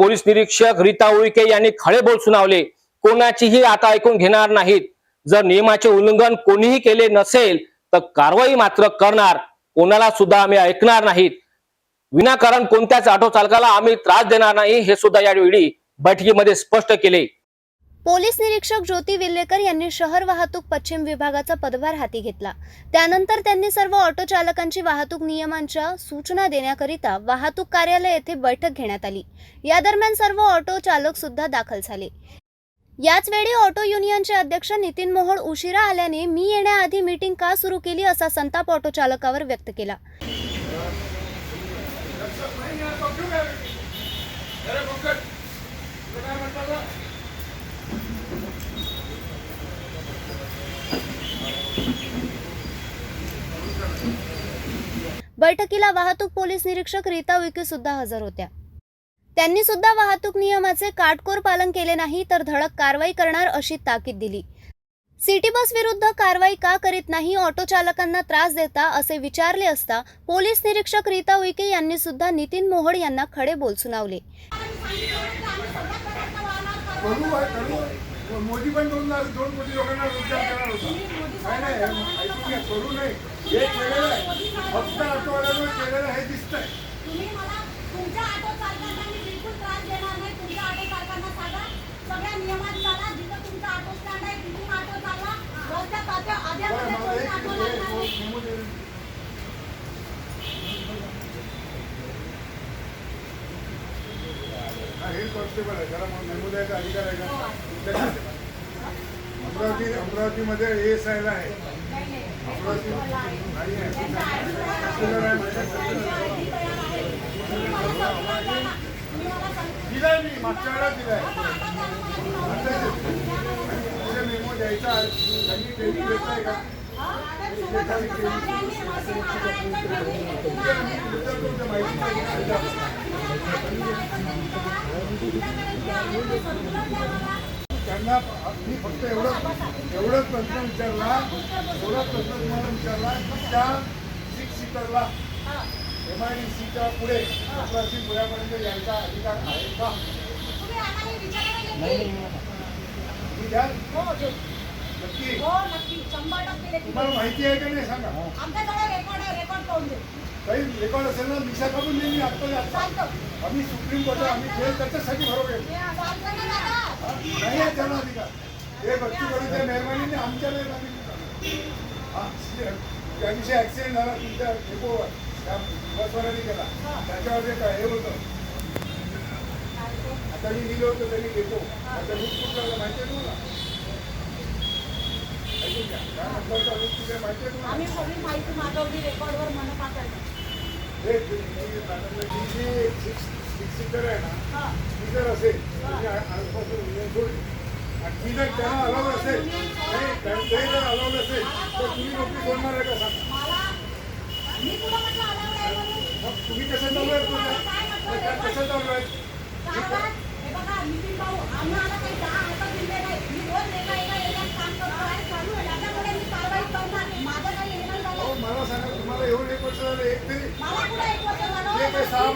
Police निरीक्षक रीता उईके यांनी खळे बोल सुनावले. कोणाचीही आता ऐकून घेणार नाहीत. जर नियमाचे उल्लंघन कोणीही केले नसेल तर कारवाई मात्र करणार. कोणाला सुद्धा आम्ही ऐकणार नाहीत. विनाकारण कोणत्याच ऑटो चालकाला आम्ही त्रास देणार नाही हे सुद्धा यावेळी बैठकीमध्ये स्पष्ट केले. पोलीस निरीक्षक ज्योती विल्लेकर यांनी शहर वाहतूक पश्चिम विभागाचा पदभार हाती घेतला. त्यानंतर त्यांनी सर्व ऑटो चालकांची वाहतूक नियमांच्या सूचना देण्याकरिता वाहतूक कार्यालय येथे बैठक घेण्यात आली. या दरम्यान सर्व ऑटो चालक सुद्धा दाखल झाले. याचवेळी ऑटो युनियनचे अध्यक्ष नितीन मोहोळ उशिरा आल्याने मी येण्याआधी मीटिंग का सुरू केली असा संताप ऑटो चालकावर व्यक्त केला. बैठकीला वाहतूक पोलीस निरीक्षक रीता विके सुद्धा हजर होत्या. त्यांनी सुद्धा वाहतूक नियमाचे काटकोर पालन केले नाही तर धडक कारवाई करणार अशी ताकीद दिली. सिटी बस विरुद्ध कारवाई का करीत नाही ऑटो चालकांना त्रास देता असे विचारले असता पोलीस निरीक्षक रीता उईके यांनी सुद्धा नितीन मोहड यांना खडे बोल सुनावले करू आहे करू. आहे. मोदी पण दोन लाख दोन कोटी लोकांना रोजगार देणार होता. काय नाही ऐकून घ्या करू नाही. हे केलेलं आहे. फक्त ऑटोवाल्यावर केलेलं हे दिसतंय. तुम्ही मला तुमच्या ऑटो चालकांना मी बिलकुल त्रास देणार नाही तुमच्या ऑटो चालकांना सांगा सगळ्या नियमात चाला जिथं तुमचा ऑटो स्टँड आहे तिथून ऑटो चालवा रस्त्या तात्या आध्या बरं, मला मध्ये एक ऑटो हे- लागणार नाही. हे- मेमो दे. हा, हेड कॉन्स्टेबल आहे. मेमो द्यायचा अधिकार आहे का? अमरावती अमरावतीमध्ये एस आयला आहे. अमरावती नाही आहे. आहे दिलाय मी मागच्या वेळेला दिलाय. तुझे मेमो द्यायचा. त्यांनी डेली देताय का? त्यांना मी फक्त एवढं एवढंच प्रश्न विचारला एवढाच प्रश्न तुम्हाला विचारला की त्या सिक्स सीटरला एम आय डी सीच्या पुढे अकराशे पुण्यापर्यंत यायचा अधिकार आहे का. नक्की. हो. तुम्हाला माहिती आहे का नाही सांगा? काही रेकॉर्ड असेल ना दिशा काढून देईन मी आत्ता आम्ही सुप्रीम कोर्ट आम्ही खेळ त्याच्यासाठी भरवले नाही आहे त्यांना अधिकार. हे भक्ती करून त्या मेहरबानीने आमच्या मेहरबानी त्या दिवशी ऍक्सिडेंट झाला तुमच्या डेपोवर त्या बसवाल्याने केला. त्याच्यावर जे काय हे होतं. आता मी लिहिलं होतं त्यांनी डेपो आता रूट कुठला माहिती आहे तुम्हाला? ऐकून घ्या. काय माहिती आहे तुम्हाला? आम्ही सगळी माहिती मागवली रेकॉर्डवर म्हणून पाठवलं हे जी जी सिक्स सिक्स सीटर आहे ना हा. ती जर असेल म्हणजे आजपासून युनियन सोडली आणि ती जर त्यांना अलाउड असेल नाही त्यां- ते जर अलाउड असेल तर तुम्ही नोकरी सोडणार आहे का सांगा? तुम्ही कसं चालू आहे? कसं चालू आहे. मला सांगा. तुम्हाला एवढं एक वर्ष झालं एक तरी? जे काही सहा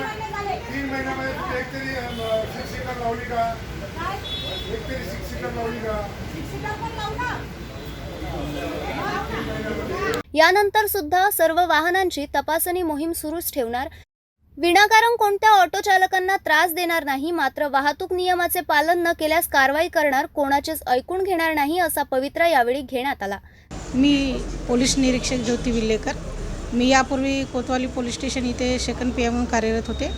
तीन महिन्यामध्ये तुम्ही एक तरी सीटर लावली का? एक तरी सीटर लावली का शिक्षिका. यानंतर सुद्धा सर्व वाहनांची तपासणी मोहीम सुरूच ठेवणार विनाकारण कोणत्या ऑटो चालकांना त्रास देणार नाही मात्र वाहतूक नियमाचे पालन न केल्यास कारवाई करणार कोणाचेच ऐकून घेणार नाही असा पवित्रा यावेळी घेण्यात आला मी पोलीस निरीक्षक ज्योती विल्लेकर मी यापूर्वी कोतवाली पोलीस स्टेशन इथे सेकंड पी म्हणून कार्यरत होते.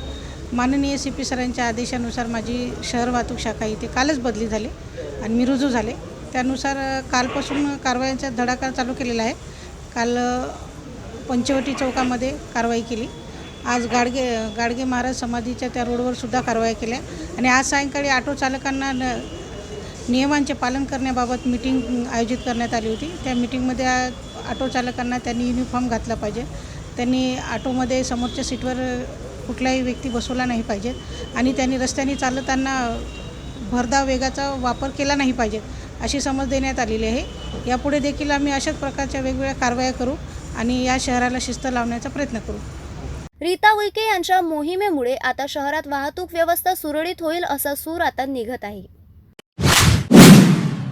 माननीय सी पी सरांच्या आदेशानुसार माझी शहर वाहतूक शाखा इथे कालच बदली झाली आणि मी रुजू झाले. त्यानुसार कालपासून कारवायांचा धडाका चालू केलेला आहे. काल पंचवटी चौकामध्ये कारवाई केली. आज गाडगे गाडगे महाराज समाधीच्या त्या रोडवर सुद्धा कारवाई केल्या आणि आज सायंकाळी ऑटो चालकांना न नियमांचे पालन करण्याबाबत मीटिंग आयोजित करण्यात आली होती. त्या मीटिंगमध्ये ऑटो चालकांना त्यांनी युनिफॉर्म घातला पाहिजे. त्यांनी ऑटोमध्ये समोरच्या सीटवर कुठलाही व्यक्ती बसवला नाही पाहिजे. आणि त्यांनी रस्त्याने चालताना भरधाव वेगाचा वापर केला नाही पाहिजे अशी समज देण्यात आलेली आहे. यापुढे देखील आम्ही अशाच प्रकारच्या वेगवेगळ्या कारवाया करू आणि या शहराला शिस्त लावण्याचा प्रयत्न करू. रीता उईके यांच्या मोहिमेमुळे आता शहरात वाहतूक व्यवस्था सुरळीत होईल असा सूर आता निघत आहे.